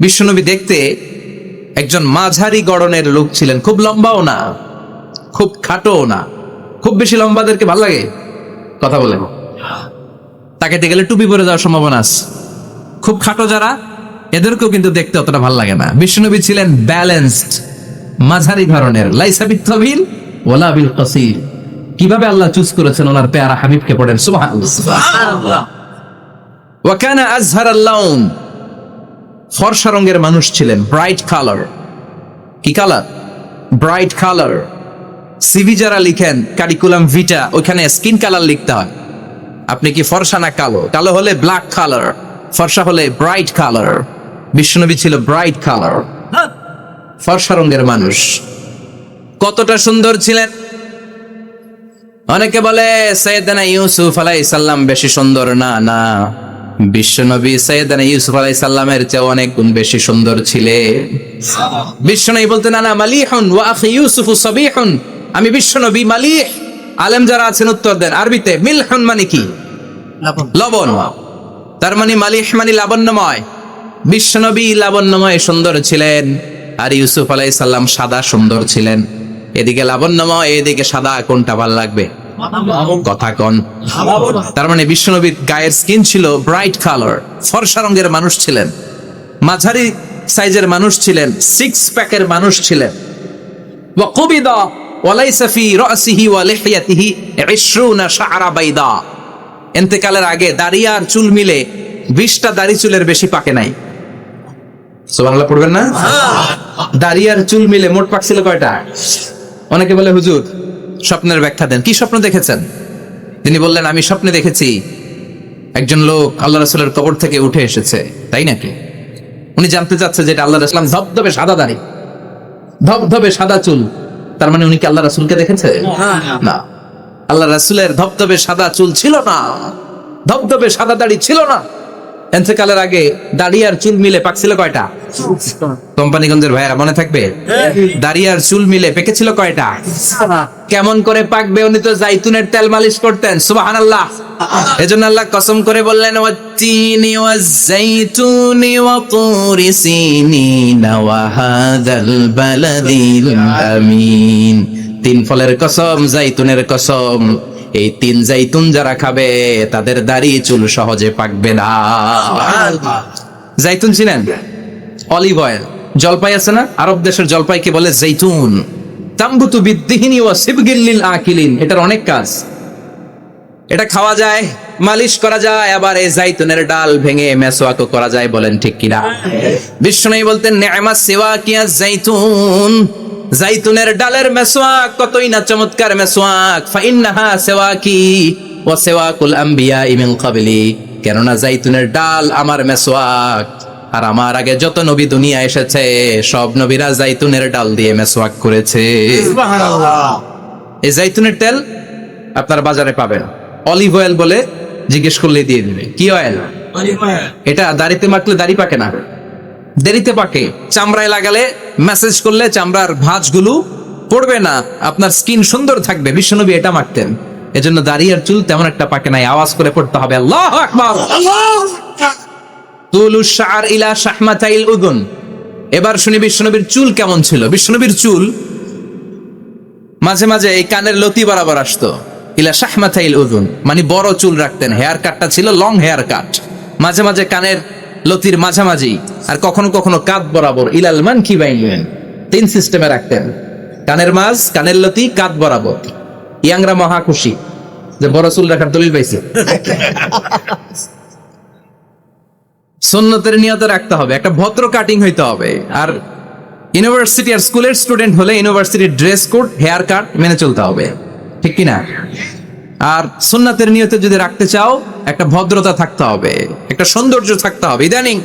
বিশ্বনবী দেখতে একজন মাঝারি গড়নের লোক ছিলেন। খুব লম্বাও না, খুব খাটোও না। খুব বেশি লম্বাদেরকে ভালো লাগে? কথা বলেন তাকাইতে গেলে টুপি পরে যাওয়ার সম্ভাবনা আছে। খুব খাটো যারা, এদেরকেও কিন্তু দেখতে অতটা ভালো লাগে না। বিশ্বনবী ছিলেন ব্যালেন্সড, মাঝারি ধরনের। লাইসাবিত তবিল ওলা বিল কসির। কীভাবে আল্লাহ চুজ করেছেন ওনার পেয়ারা হাবিবকে পড়েন? সুবহানাল্লাহ। ওয়াকানা আজহার আল্লাউন ফর্সা রঙের মানুষ ছিলেন ব্রাইট কালার কি কালার ব্রাইট কালার সিভি যারা লিখেন কারিকুলাম ভিটা ওইখানে স্কিন কালার লিখতে হয়। আপনি কি ফর্সা না কালো? কালো হলে ব্ল্যাক কালার ফর্সা হলে ব্রাইট কালার বিশ্বনবী ছিল ব্রাইট কালার ফর্সা রঙের মানুষ। কতটা সুন্দর ছিলেন? অনেকে বলে, সৈয়দানা ইউসুফ আলাই সাল্লাম বেশি সুন্দর না না। বিশ্বনবী সৈয়দানা ইউসুফ আলাই সাল্লামের চেয়ে অনেক গুণ বেশি সুন্দর ছিলে। বিশ্বনবী বলতেন না না মালিহুন ওয়া আখি ইউসুফ সাবিহুন। আমি বিশ্বনবী মালিহ। আলেম যারা আছেন উত্তর দেন আরবিতে মিলহুন মানে কি? লবণ তার মানে মালিহ মানে লাবণ্যময়। বিশ্বনবী লাবণ্যময় সুন্দর ছিলেন আর ইউসুফ আলাই সাল্লাম সাদা সুন্দর ছিলেন। এদিকে লাবণ্যময় এদিকে সাদা কোনটা ভালো লাগবে? কথা কন। তার মানে বিশ্বনবীর গায়ের স্কিন ছিল ব্রাইট কালার ফর্সা রঙের মানুষ ছিলেন। মাঝারি সাইজের মানুষ ছিলেন সিক্স প্যাকের মানুষ ছিলেন। ওয়াকুবিদা ওয়ালাইসা ফি রাসিহি ওয়া লিহিয়াতিহি 20 শাআরা বাইদা। এতেকালের আগে দাড়ি আর চুল মিলে বিশটা দাড়ি চুলের বেশি পাকে নাই। বাংলা পড়বেন না? হ্যাঁ। দাড়ি আর চুল মিলে মোট পাক ছিল কয়টা? অনেকে বলে হুজুর স্বপ্নের ব্যাখ্যা দেন। কি স্বপ্ন দেখেছেন? তিনি বললেন আমি স্বপ্নে দেখেছি একজন লোক আল্লাহ রাসূলের কবর থেকে উঠে এসেছে। তাই নাকি? উনি জানতে চাচ্ছে যে এটা আল্লাহ রাসূল ধবধবে সাদা দাড়ি। ধবধবে সাদা চুল। তার মানে উনি কি আল্লাহ রাসূলকে দেখেছে? না। আল্লাহ রাসূলের ধবধবে সাদা চুল ছিল না। ধবধবে সাদা দাড়ি ছিল না। এতেকালের আগে দাড়ি আর চুল মিলে পাকছিল কয়টা? কোম্পানিগঞ্জের ভাইয়েরা মনে থাকবে? দাড়ি আর চুল মিলে পেকেছিল কয়টা? কেমন করে পাকবে? উনি তো জাইতুনের তেল মালিশ করতেন সুবাহান আল্লাহ এজন্য আল্লাহ কসম করে বললেন, ওয়াত্তিনি ওয়াজাইতুনি ওয়া তুরি সিনিনা ওয়া হাদাল বালাদিল আমিন। তিন ফলের কসম, জাইতুনের কসম। এই তিন জাইতুন যারা খাবে তাদের দাড়ি চুল সহজে পাকবে না। জাইতুন চিনেন অলিভ অয়েল। জলপাই আছে না? আরব দেশের জলপাইকে বলে জৈতুন। তাম্বুতু বিদ্দিহিনী ও সিবগিল্লিল আকিলিন। এটার অনেক কাজ। এটা খাওয়া যায় মালিশ করা যায় আবার এই জাইতুনের ডাল ভেঙে মেসোয়াকও করা যায় বলেন ঠিক কিনা? বিষ্ণু বলতেন নেমা সেবা কিয়া জাইতুন জাইতুনের ডালের মেসোয়াক কতই না চমৎকার মেসোয়াক। ফাইন্নাহা সেওয়াকি ও সেওয়াকুল আম্বিয়া ইমিন কাবলি কেননা জাইতুনের ডাল আমার মেসোয়াক। আর আমার আগে যত নবী দুনিয়া এসেছে সব নবীরা জাইতুনের ডাল দিয়ে মেসোয়াক করেছে। এই জাইতুনের তেল আপনার বাজারে পাবেন। অলিভ অয়েল বলে জিজ্ঞেস করলে দিয়ে দিবে। কি অয়েল। এটা দাড়িতে মাখলে দাড়ি পাকে না। দেরিতে পাকে। চামড়ায় লাগালে মেসেজ করলে চামড়ার ভাঁজগুলো পড়বে না। আপনার স্কিন সুন্দর থাকবে। বিশ্বনবী এটা মাখতেন এজন্য দাড়ি আর চুল তেমন একটা পাকে নাই। আওয়াজ করে পড়তে হবে। আল্লাহ আকবার। তুলু শার ইলা শাহমাতাইল উদুন। এবার শুনি বিশ্বনবীর চুল কেমন ছিল। বিশ্বনবীর চুল মাঝে মাঝে এই কানের লতি বরাবর আসতো। ইলা শাহমাতাইল উদুন। মানে বড় চুল রাখতেন। হেয়ার কাটটা ছিল লং হেয়ার কাট মাঝে মাঝে কানের লতির মাঝামাঝি, আর কখনো কখনো কাত বরাবর, ইলাল মান কি বাইলেন তিন সিস্টেমে রাখতেন। কানের মাঝ, কানের লতি কাত বরাবর। ইয়াংরা মহা খুশি, যে বড় চুল রাখার দলিল পাইছে। সুন্নতের নিয়ত রাখতে হবে, একটা ভদ্র কাটিং হইতে হবে। আর ইউনিভার্সিটি আর স্কুলের স্টুডেন্ট হলে ইউনিভার্সিটির ড্রেস কোড হেয়ার কাট মেনে চলতে হবে। ঠিক কি না আর সুন্নাতের নিয়তে যদি রাখতে চাও একটা ভদ্রতা থাকতে হবে, একটা সৌন্দর্য থাকতে হবে। ইদানিং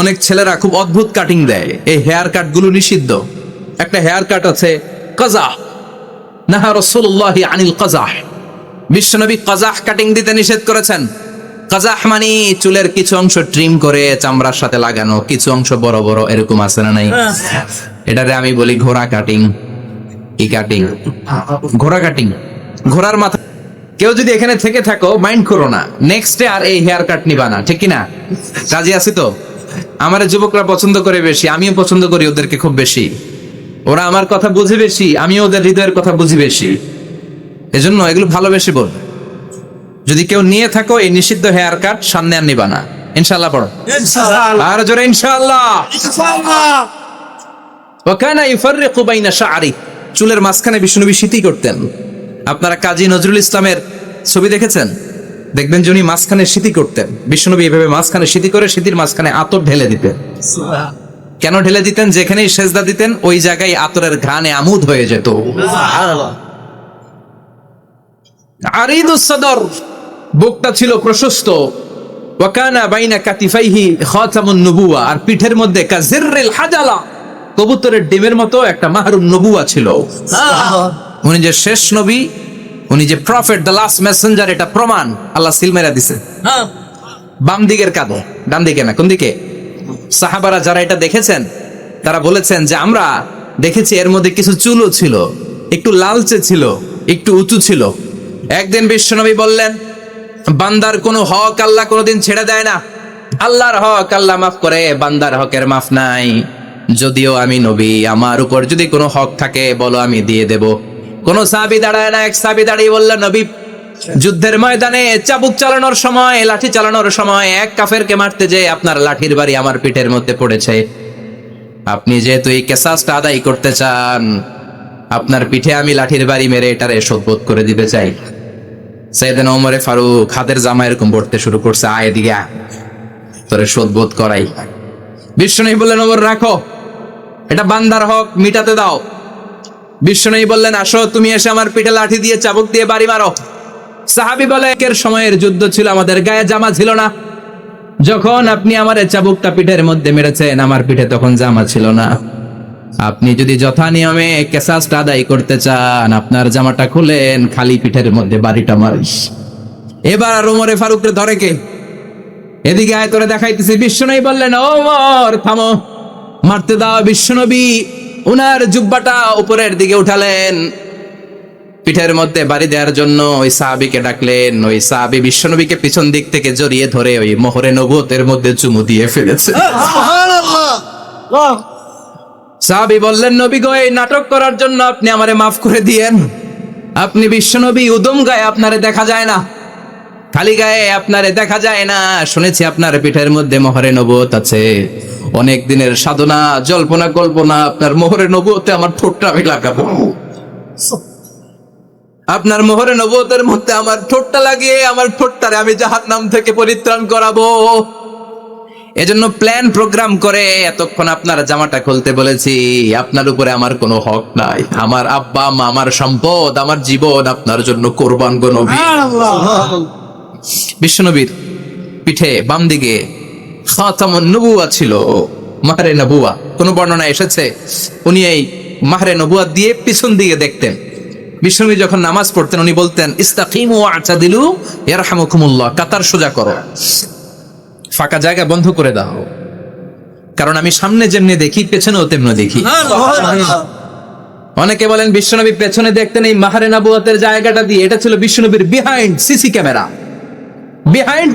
অনেক ছেলেরা খুব অদ্ভুত কাটিং দেয়। এই হেয়ার কাটগুলো নিষিদ্ধ। একটা হেয়ার কাট আছে কাজা নাহা রসুল্লাহ আনিল কাজাহ বিশ্বনবী কাজাহ কাটিং দিতে নিষেধ করেছেন। কাজাহ মানে চুলের কিছু অংশ ট্রিম করে চামড়ার সাথে লাগানো, কিছু অংশ বড় বড়, এরকম আছে না নাই? এটারে আমি বলি ঘোড়া কাটিং কি কাটিং ঘোড়া কাটিং ঘোড়ার মাথা কেউ যদি এখানে থেকে থাকো মাইন্ড করো না। নেক্সট আর এই হেয়ার কাট নিবা না ঠিক কি না কাজে আছি তো? আমার যুবকরা পছন্দ করে বেশি আমিও পছন্দ করি ওদেরকে খুব বেশি। ওরা আমার কথা বুঝে বেশি আমিও ওদের হৃদয়ের কথা বুঝি বেশি। এজন্য এগুলো ভালোবেসে বল। যদি কেউ নিয়ে থাকো এই নিষিদ্ধ হেয়ার কাট সামনে আর নিবা না। ইনশাল্লাহ পড়ো। আর জোরে ইনশাআল্লাহ। ওয়াকানা ইউফাররিকু বাইনা শাআরি চুলের মাঝখানে বিষ্ণুনবী শীতি করতেন। আপনারা কাজী নজরুল ইসলামের ছবি দেখেছেন? দেখবেন যে উনি মাঝখানে শীতি করতেন। বিষ্ণুনবী এভাবে মাঝখানে শীতি করে শীতির মাঝখানে আতর ঢেলে দিতেন। কেন ঢেলে দিতেন? যেখানেই সেজদা দিতেন ওই জায়গায় আতরের ঘ্রাণে আমুদ হয়ে যেত। বুকটা ছিল প্রশস্ত। ওয়াকানা বাইনা কাতিফাইহি খাতামুন নবুয়া আর পিঠের মধ্যে কাজিররিল হাজালা কবুতরের ডিমের মতো একটা মাহরুম নবুয়া ছিল। উনি যে শেষ নবী উনি যে প্রফেট দ্য লাস্ট মেসেঞ্জার এটা প্রমাণ। আল্লাহ সিলমেরা দিছে। বাম দিকের কাঁধে। ডান দিকে না কোন দিকে? সাহাবারা যারা এটা দেখেছেন তারা বলেছেন যে আমরা দেখেছি এর মধ্যে কিছু চুলও ছিল একটু লালচে ছিল একটু উঁচু ছিল। একদিন বিশ্বনবী বললেন বান্দার কোনো হক আল্লাহ কোনোদিন ছেড়ে দেয় না। আল্লাহর হক আল্লাহ মাফ করে বান্দার হকের মাফ নাই। যদিও আমি নবী আমার উপর যদি কোনো হক থাকে বলো আমি দিয়ে দেব। কোন সাবি দাঁড়ায় না, এক সাবি দাঁড়িয়ে বললেন নবী, যুদ্ধের ময়দানে চাবুক চালানোর সময়, লাঠি চালানোর সময় এক কাফেরকে মারতে যে আপনার লাঠির বাড়ি আমার পিঠের মধ্যে পড়েছে। আপনি যেহেতু এই কেসাসটা আদায় করতে চান, আপনার পিঠে আমি লাঠির বাড়ি মেরে এটারে শোধবোধ করে দিতে চাই। সাইদান ওমরে ফারুক হাতের জামা এরকম পড়তে শুরু করছে, আয় দিকে আয়। তোরে শোধবোধ করাই। বিশ্ব বিষ্ণু বললেন, ওমর, রাখো। এটা বান্দার হক, মিটাতে দাও। বিষ্ণু বললেন, আসো, তুমি এসে আমার পিঠে লাঠি দিয়ে চাবুক দিয়ে বাড়ি মারো। সাহাবি বলে, একের সময়ের যুদ্ধ ছিল, আমাদের গায়ে জামা ছিল না। যখন আপনি আমার চাবুকটা পিঠের মধ্যে মেরেছেন, আমার পিঠে তখন জামা ছিল না। আপনি যদি যথা নিয়মে কেসাসটা আদায় করতে চান, আপনার জামাটা খুলেন, খালি পিঠের মধ্যে বাড়িটা মারিস। এবার আর ওমরে ফারুকরে ধরে কে? এদিকে আয়, তোরে দেখাইতেছি। বিশ্বনবী বললেন ওমর, থামো। মারতে দাও বিশ্বনবী উনার জুব্বাটা উপরের দিকে উঠালেন। পিঠের মধ্যে বাড়ি দেওয়ার জন্য ওই সাহাবিকে ডাকলেন। ওই সাহাবি বিশ্বনবীকে পিছন দিক থেকে জড়িয়ে ধরে ওই মোহরে নবুয়তের মধ্যে চুমু দিয়ে ফেলেছে। সাহাবি বললেন নবী গো এই নাটক করার জন্য আপনি আমারে মাফ করে দিয়েন। আপনি বিশ্বনবী উদম গায়ে আপনারে দেখা যায় না। খালি গায়ে আপনারে দেখা যায় না। শুনেছি আপনার পিঠের মধ্যে মোহরে নবুয়ত আছে। অনেক দিনের সাধনা জল্পনা কল্পনা আপনার মোহরে নবুয়তে আমার ঠোঁটটা আমি লাগাবো। আপনার মোহরে নবুয়তের মধ্যে আমার ঠোঁটটা লাগিয়ে আমার ঠোঁটটারে আমি জাহান্নাম থেকে পরিত্রাণ করাবো। এজন্য প্ল্যান প্রোগ্রাম করে এতক্ষণ আপনার জামাটা খুলতে বলেছি আপনার উপরে আমার কোনো হক নাই। আমার আব্বা মা আমার সম্পদ আমার জীবন আপনার জন্য কোরবান গো নবী। বিশ্বনবীর পিঠে বাম দিকে নবুয়া ছিল। মাহরে নবুয়া বর্ণনা এসেছে? উনি এই মাহরে নবুয়া দিয়ে পিছন দিকে দেখতেন। যখন নামাজ পড়তেন, উনি বলতেন, ইস্তাকিমু আতাদিলু ইয়ারহামুকুমুল্লাহ। কাতার সোজা করো। ফাঁকা জায়গা বন্ধ করে দাও। কারণ আমি সামনে যেমনি দেখি, পেছনেও তেমনি দেখি। অনেকে বলেন, বিশ্বনবী পেছনে দেখতেন এই মাহারে নাবুয়াতের জায়গাটা দিয়ে। এটা ছিল বিশ্বনবীর বিহাইন্ড সিসি ক্যামেরা। বিহাইন্ড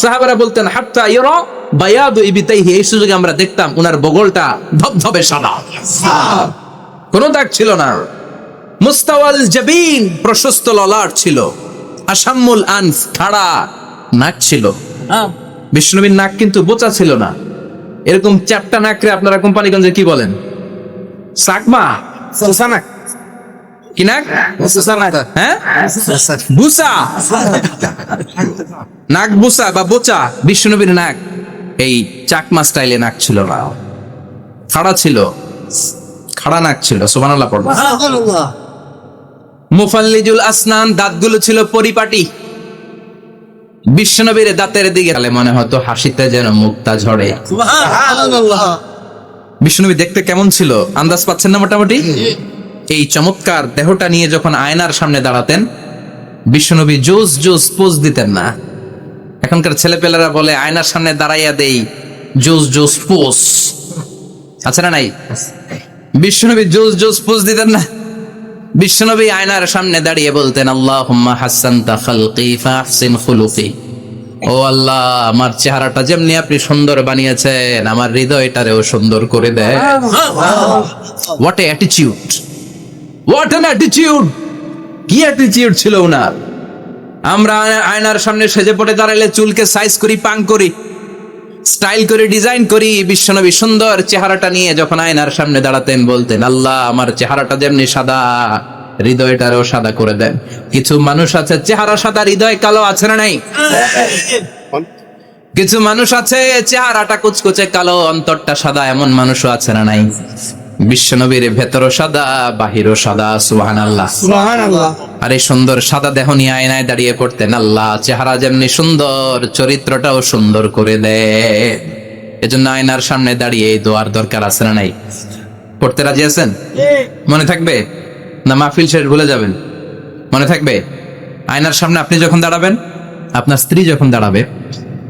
সাহাবারা বলতেন হাত্তা ইয়রা বায়াদু ইবিতাইহি এই সুযোগে আমরা দেখতাম উনার বগলটা ধবধবে সাদা। কোনো দাগ ছিল না। মুস্তাওয়াল জাবিন প্রশস্ত ললাট ছিল। আসাম্মুল আনস খাড়া নাক ছিল। বিষ্ণুবীর নাক কিন্তু বোচা ছিল না। এরকম চারটা নাকরে আপনারা কোম্পানিগঞ্জে কি বলেন? সাকমা? কি নাক হ্যাঁ? বুসা। নাক বুসা বা বোচা বিষ্ণুনবীর নাক। এই চাকমা স্টাইলে নাক ছিল না। খাড়া ছিল। খাড়া নাক ছিল সুবহানাল্লাহ পড়বা মুফাল্লিজুল আসনান দাঁতগুলো ছিল পরিপাটি। বিশ্বনবীর দাঁতের দিকে তাহলে মনে হতো হাসিতে যেন মুক্তা ঝরে। বিষ্ণুনবী দেখতে কেমন ছিল? আন্দাজ পাচ্ছেন না মোটামুটি? এই চমৎকার দেহটা নিয়ে যখন আয়নার সামনে দাঁড়াতেন বিশ্বনবী জোস জোস পোজ দিতেন না। এখনকার ছেলেপেলেরা বলে আয়নার সামনে দাঁড়াইয়া দেই জোস জোস পোজ। আছে না নাই? বিশ্বনবী জোস জোস পোজ দিতেন না। বিশ্বনবী আয়নার সামনে দাঁড়িয়ে বলতেন আল্লাহ হাসান খালকি ও আল্লাহ আমার চেহারাটা যেমনি আপনি সুন্দর বানিয়েছেন আমার হৃদয়টারেও সুন্দর করে দেয় what a attitude what an attitude কি অ্যাটিটিউড ছিল ওনার? আমরা আয়নার সামনে সেজে পড়ে দাঁড়াইলে চুলকে সাইজ করি, পাং করি স্টাইল করে ডিজাইন করি, বিশ্বনবী সুন্দর চেহারাটা নিয়ে যখন আয়নার সামনে দাঁড়াতেন বলতেন, আল্লাহ, আমার চেহারাটা যেমনি সাদা, হৃদয়টারও সাদা করে দেন। কিছু মানুষ আছে, চেহারা সাদা, হৃদয় কালো আছে না নাই? কিছু মানুষ আছে, চেহারাটা কুচকুচে কালো, অন্তরটা সাদা, এমন মানুষও আছে না নাই? বিশ্বনবীর ভেতরও সাদা বাহিরও সাদা সুহান আল্লাহ আর এই সুন্দর সাদা দেহ নিয়ে আয়নায় দাঁড়িয়ে পড়তেন আল্লাহ। চেহারা যেমনি সুন্দর চরিত্রটাও সুন্দর করে দেয় এজন্য আয়নার সামনে দাঁড়িয়ে এই দোয়ার দরকার আছে না নাই? পড়তে রাজি আছেন? মনে থাকবে? না মাহফিল শেষ ভুলে যাবেন? মনে থাকবে? আয়নার সামনে আপনি যখন দাঁড়াবেন আপনার স্ত্রী যখন দাঁড়াবে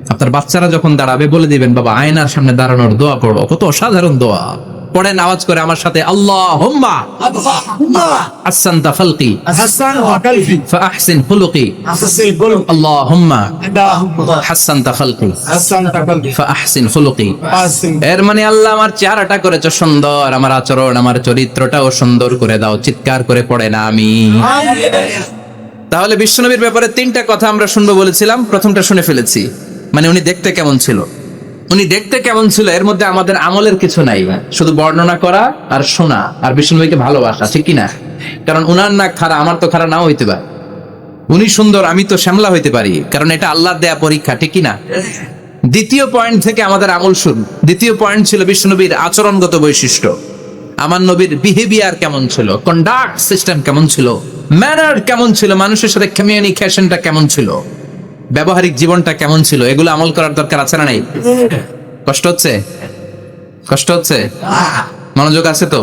আপনার বাচ্চারা যখন দাঁড়াবে বলে দিবেন বাবা আয়নার সামনে দাঁড়ানোর দোয়া পড়ো। কত অসাধারণ দোয়া। পড়েন আওয়াজ করে আমার সাথে আল্লাহ হুম্মা হাসান ওয়াকালফি ফাহসিন খুলুকি আল্লাহ হুম্মা ফাহসিন খুলুকি এর মানে আল্লাহ আমার চেহারাটা করেছ সুন্দর আমার আচরণ আমার চরিত্রটাও সুন্দর করে দাও চিৎকার করে পড়ে না আমি। তাহলে বিশ্বনবীর ব্যাপারে তিনটা কথা আমরা শুনব বলেছিলাম প্রথমটা শুনে ফেলেছি। মানে উনি দেখতে কেমন ছিল? উনি দেখতে কেমন ছিল? এর মধ্যে আমাদের আমলের কিছু নাই শুধু বর্ণনা করা আর শোনা আর বিষ্ণুনবীকে ভালোবাসা, ঠিক কিনা? কারণ উনার না খারা, আমার তো খারা নাও হইতে পারে। উনি সুন্দর, আমি তো শ্যামলা হইতে পারি, কারণ এটা আল্লাহ দেয়া পরীক্ষা, ঠিক কিনা? দ্বিতীয় পয়েন্ট থেকে আমাদের আমল শুরু। দ্বিতীয় পয়েন্ট ছিল বিষ্ণুনবীর আচরণগত বৈশিষ্ট্য। আমার নবীর বিহেভিয়ার কেমন ছিল? কন্ডাক্ট সিস্টেম কেমন ছিল? ম্যানার কেমন ছিল? মানুষের সাথে কমিউনিকেশনটা কেমন ছিল? ব্যবহারিক জীবনটা কেমন ছিল এগুলো আমল করার দরকার আছে না নাই কষ্ট হচ্ছে কষ্ট হচ্ছে মনোযোগ আছে তো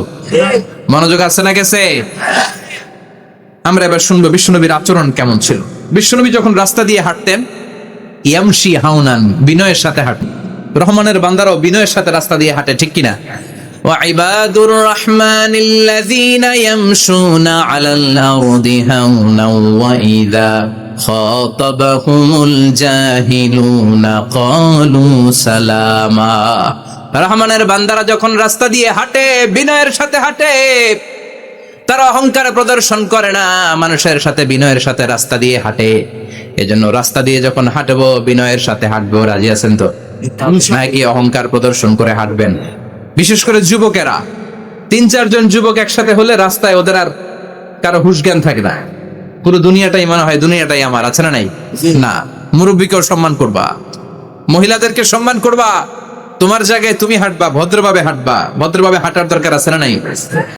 মনোযোগ আছে না গেছে আমরা এবার শুনবো বিশ্বনবীর আচরণ কেমন ছিল বিশ্বনবী যখন রাস্তা দিয়ে হাঁটতেন ইয়ামশি হাউনান বিনয়ের সাথে হাঁটেন রহমানের বান্দারাও বিনয়ের সাথে রাস্তা দিয়ে হাঁটে ঠিক কিনা وعباد الرحمن الذين يمشون على الأرض هونا وإذا খাতাবাহুমুল জাহিলুনা ক্বালু সালামা। রহমানের বান্দারা যখন রাস্তা দিয়ে হাঁটে, বিনয়ের সাথে হাঁটে, তারা অহংকার প্রদর্শন করে না, মানুষের সাথে বিনয়ের সাথে রাস্তা দিয়ে হাঁটে। এজন্য রাস্তা দিয়ে যখন হাঁটবো, বিনয়ের সাথে হাঁটবো, রাজি আছেন তো? নাকি অহংকার প্রদর্শন করে হাঁটবেন? বিশেষ করে যুবকেরা। তিন চারজন যুবক একসাথে হলে রাস্তায় ওদের আর কারও হুশ জ্ঞান থাকে না। পুরো দুনিয়াটাই মনে হয় দুনিয়াটাই আমার আছে না নাই? না। মুরব্বীকেও সম্মান করবা। মহিলাদেরকে সম্মান করবা। তোমার জায়গায় তুমি হাঁটবা ভদ্রভাবে হাঁটবা। ভদ্রভাবে হাঁটার দরকার আছে না নাই?